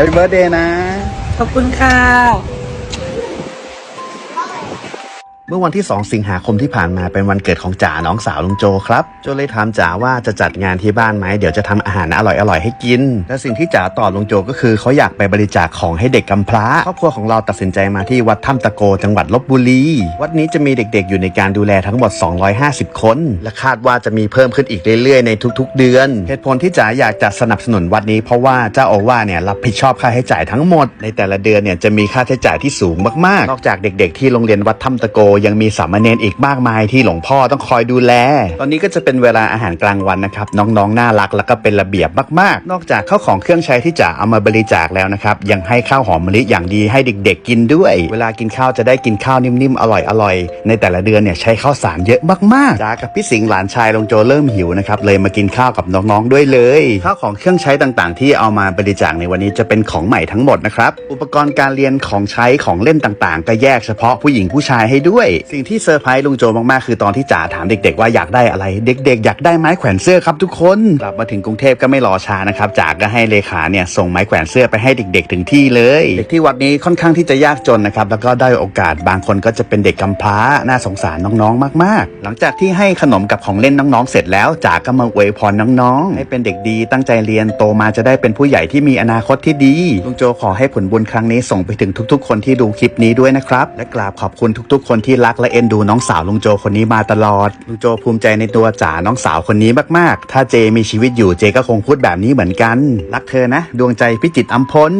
Happy Birthday นะ ขอบคุณค่ะ เมื่อวันที่ 2 สิงหาคมที่ผ่านมาเป็นวันเกิดของจ๋าน้องสาวลุงโจครับโจเลยถามจ๋าว่าจะจัดงานที่บ้านไหมเดี๋ยวจะทำอาหารอร่อยๆให้กิน และสิ่งที่จ๋าตอบลุงโจก็คือเขาอยากไปบริจาคของให้เด็กกำพร้าครอบครัวของเราตัดสินใจมาที่วัดถ้ำตะโกจังหวัดลบบุรีวัดนี้จะมีเด็กๆ อยู่ในการดูแลทั้งหมด 250 คน และคาดว่าจะมีเพิ่มขึ้นอีกเรื่อยๆในทุกๆ เดือน เหตุผลที่จ๋าอยากจะสนับสนุนวัดนี้เพราะว่าเจ้าอาวาสเนี่ยรับผิดชอบค่าใช้จ่ายทั้งหมด ในแต่ละเดือนเนี่ยจะมีค่าใช้จ่ายที่สูงมากๆ นอกจากเด็ก ๆ ที่โรงเรียนวัดถ้ำตะโกยังมีสามเณรอีกมากมายที่หลวงพ่อต้องคอยดูแล ตอนนี้ก็จะเป็นเวลาอาหารกลางวันนะครับ น้องๆ น่ารักแล้วก็เป็นระเบียบมากๆ นอกจากข้าวของเครื่องใช้ที่จะเอามาบริจาคแล้วนะครับ ยังให้ข้าวหอมมะลิอย่างดีให้เด็ก ๆ กินด้วย เวลากินข้าวจะได้กินข้าวนิ่มๆ อร่อยๆ ในแต่ละเดือนเนี่ยใช้ข้าวสารเยอะมากๆจ้ากับพี่สิงห์หลานชายลงโจเริ่มหิวนะครับเลยมากินข้าวกับน้องๆ ด้วยเลยข้าวของเครื่องใช้ต่างๆ ที่เอามาบริจาคในวันนี้จะเป็นของใหม่ทั้งหมดนะครับอุปกรณ์การเรียนของใช้ของเล่นต่างๆ ก็แยกเฉพาะผู้หญิงผู้ชายให้ด้วยสิ่งที่เซอร์ไพรส์ลุงโจมากๆ คือตอนที่จ๋าถามเด็ก ๆ ว่าอยากได้อะไร เด็ก ๆ อยากได้ไม้แขวนเสื้อครับทุกคนกลับมาถึงกรุงเทพก็ไม่รอช้านะครับจ๋าก็ให้เลขาเนี่ยส่งไม้แขวนเสื้อไปให้เด็ก ๆ ถึงที่เลยเด็กที่วัดนี้ค่อนข้างที่จะยากจนนะครับแล้วก็ได้โอกาสบางคนก็จะเป็นเด็กกำพร้าน่าสงสารน้องๆ มากๆ หลังจากที่ให้ขนมกับของเล่นน้องๆเสร็จแล้วจ๋าก็มาอวยพรน้องๆ ให้เป็นเด็กดีตั้งใจเรียนโตมาจะได้เป็นผู้ใหญ่ที่มีอนาคตที่ดีลุงโจขอให้ผลบุญครั้งนี้ส่งไปถึงทุก ๆ คนที่ดูคลิปนี้ด้วยนะครับและกราบขอบคุณทุก ๆ คนที่รักและเอ็นดูน้องสาวลุงโจคนนี้มาตลอด ลุงโจภูมิใจในตัวจ๋าน้องสาวคนนี้มากๆ ถ้าเจมีชีวิตอยู่เจก็คงพูดแบบนี้เหมือนกัน รักเธอนะ ดวงใจพิจิตรอัมพล